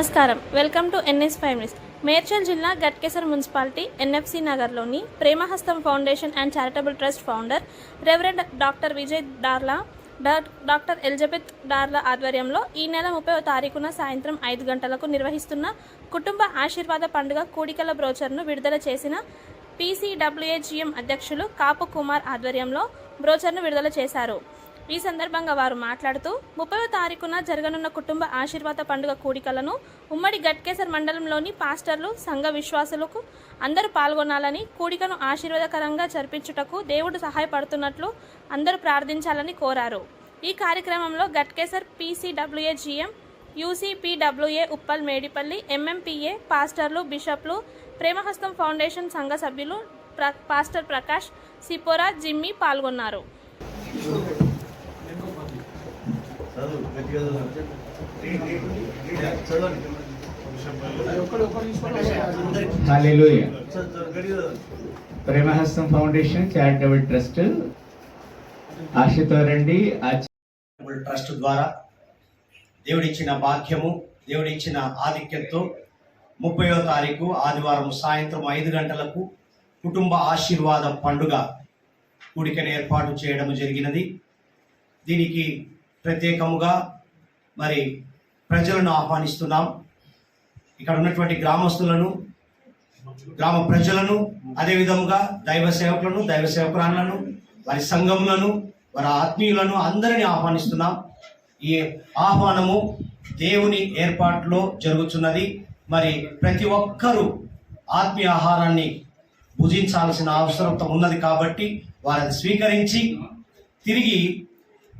నమస్కారం. Welcome to NS five news. Medchal జిల్లా Ghatkesar municipality NFC నగర్లోని Premahastham foundation and charitable trust founder reverend doctor Vijay Darla doctor Elizabeth Darla ఆధ్వర్యంలో ఈ నెల ముప్పై తారీఖున సాయంత్రం ఐదు గంటలకు నిర్వహిస్తున్న కుటుంబ ఆశీర్వాద పండుగ కూడికల బ్రోచర్ను విడుదల చేసిన పీసీడబ్ల్యూఏజీఎం అధ్యక్షులు కాపు కుమార్ ఆధ్వర్యంలో బ్రోచర్ను విడుదల చేశారు. ఈ సందర్భంగా వారు మాట్లాడుతూ ముప్పై తారీఖున జరగనున్న కుటుంబ ఆశీర్వాద పండుగ కూడికలను ఉమ్మడి గట్కేసర్ మండలంలోని పాస్టర్లు సంఘ విశ్వాసులకు అందరూ పాల్గొనాలని కూడికను ఆశీర్వాదకరంగా జరిపించుటకు దేవుడు సహాయపడుతున్నట్లు అందరూ ప్రార్థించాలని కోరారు. ఈ కార్యక్రమంలో గట్కేసర్ పీసీడబ్ల్యూఏజీఎం యూసీపీడబ్ల్యూఏ ఉప్పల్ మేడిపల్లి ఎంఎంపీఏ పాస్టర్లు బిషప్లు ప్రేమహస్తం ఫౌండేషన్ సంఘ సభ్యులు ప్ర పాస్టర్ ప్రకాష్ సిపోరా జిమ్మి పాల్గొన్నారు. చదువు గట్టిగా చదవండి. ప్రేమహస్తం ఫౌండేషన్ చారిటబుల్ ట్రస్ట్ ఆశతో రండి ట్రస్ట్ ద్వారా దేవుడిచ్చిన భాగ్యము దేవుడిచ్చిన ఆధిక్యతతో ముప్పయో తారీఖు ఆదివారం సాయంత్రం ఐదు గంటలకు కుటుంబ ఆశీర్వాద పండుగ కూడికను ఏర్పాటు చేయడం జరిగినది. దీనికి ప్రత్యేకముగా మరి ప్రజలను ఆహ్వానిస్తున్నాం. ఇక్కడ ఉన్నటువంటి గ్రామస్తులను గ్రామ ప్రజలను అదే విధముగా దైవ సేవకులను దైవ సేవకురాలను వారి సంఘములను వారి ఆత్మీయులను అందరినీ ఆహ్వానిస్తున్నాం. ఈ ఆహ్వానము దేవుని ఏర్పాటులో జరుగుతున్నది. మరి ప్రతి ఒక్కరూ ఆత్మీయ ఆహారాన్ని భుజించాల్సిన అవసరం ఉన్నది కాబట్టి వారిని స్వీకరించి తిరిగి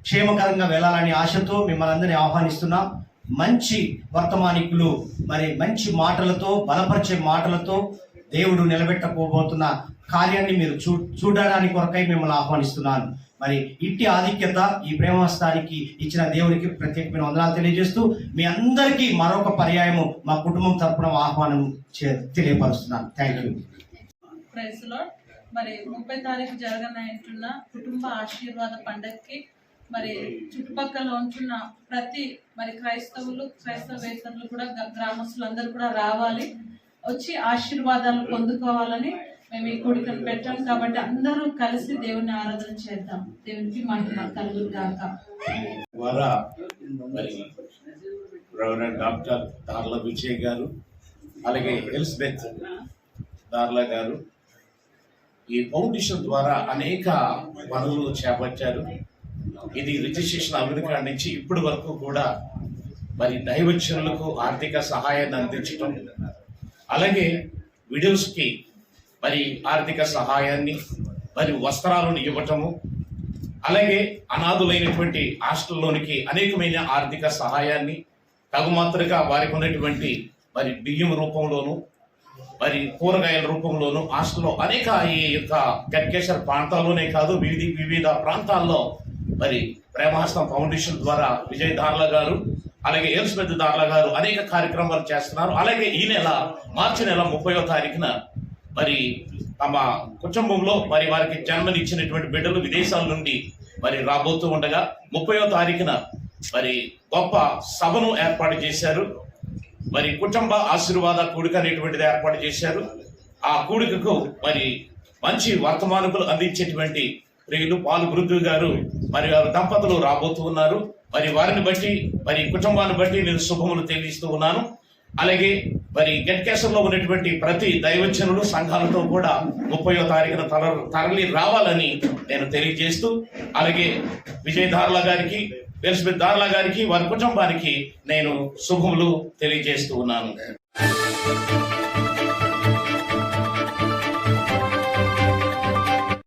క్షేమకరంగా వెళ్ళాలని ఆశతో మిమ్మల్ని అందరినీ ఆహ్వానిస్తున్నాం. మంచి వర్తమానికులు మరి మంచి మాటలతో బలపరిచే మాటలతో దేవుడు నిలబెట్టకపోబోతున్న కార్యాన్ని మీరు చూ చూడడానికి కొరకై మిమ్మల్ని ఆహ్వానిస్తున్నాను. మరి ఇట్టి ఆధిక్యత ఈ ప్రేమస్థానికి ఇచ్చిన దేవునికి ప్రత్యేకమైన వందనాలు తెలియజేస్తూ మీ అందరికీ మరొక పర్యాయము మా కుటుంబం తరపున ఆహ్వానం చే- తెలియపరుస్తున్నాను. థ్యాంక్ యూ మరి ముప్పై తారీఖు జరగనంటున్న కుటుంబ ఆశీర్వాద పండగకి మరి చుట్టుపక్కల ఉంటున్న ప్రతి మరి క్రైస్తవులు క్రైస్తవేతరులు కూడా గ్రామస్తులు అందరూ కూడా రావాలి. వచ్చి ఆశీర్వాదాలు పొందుకోవాలని మేము ఈ కోడికను పెట్టాం. కాబట్టి అందరూ కలిసి దేవుని ఆరాధన చేద్దాం. దేవునికి మహిమ కలుగు గాక డాక్టర్ దార్ల విజయ్ గారు అలాగే ఎలిజబెత్ దార్లా గారు ఈ ఫౌండేషన్ ద్వారా అనేక పనులు చేపట్టారు. ఇది రిజిస్ట్రేషన్ అమెరికా నుంచి ఇప్పటి వరకు కూడా మరి దైవజనులకు ఆర్థిక సహాయాన్ని అందించడం అలాగే విడోస్కి మరి ఆర్థిక సహాయాన్ని మరి వస్త్రాలను ఇవ్వటము. అలాగే అనాథులైనటువంటి హాస్టల్లోనికి అనేకమైన ఆర్థిక సహాయాన్ని తగుమాత్రగా వారికి ఉన్నటువంటి మరి బియ్యం రూపంలోను మరి కూరగాయల రూపంలోను హాస్టల్లో అనేక ఈ యొక్క గట్కేశ్వర ప్రాంతాల్లోనే కాదు వివిధ వివిధ ప్రాంతాల్లో మరి ప్రేమాస్తం ఫౌండేషన్ ద్వారా విజయ్ దార్ల గారు అలాగే ఎలిజబెత్ దార్ల గారు అనేక కార్యక్రమాలు చేస్తున్నారు. అలాగే ఈ నెల మార్చి నెల ముప్పయో తారీఖున మరి తమ కుటుంబంలో మరి వారికి జన్మనిచ్చినటువంటి బిడ్డలు విదేశాల నుండి మరి రాబోతూ ఉండగా ముప్పయో తారీఖున మరి గొప్ప సభను ఏర్పాటు చేశారు. మరి కుటుంబ ఆశీర్వాద కూడిక అనేటువంటిది ఏర్పాటు చేశారు. ఆ కూడికకు మరి మంచి వర్తమానకులు అందించేటువంటి ప్రియులు పాలు గురుదు గారు మరి వారి దంపతులు రాబోతూ ఉన్నారు. మరి వారిని బట్టి మరి కుటుంబాన్ని బట్టి నేను శుభములు తెలియజేస్తూ ఉన్నాను. అలాగే మరి గట్కేశ్వర్లో ఉన్నటువంటి ప్రతి దైవజనులు సంఘాలతో కూడా ముప్పయో తారీఖున తర తరలి రావాలని నేను తెలియజేస్తూ అలాగే విజయ్ దార్ల గారికి ఎలిజబెత్ దార్ల గారికి వారి కుటుంబానికి నేను శుభములు తెలియజేస్తూ ఉన్నాను.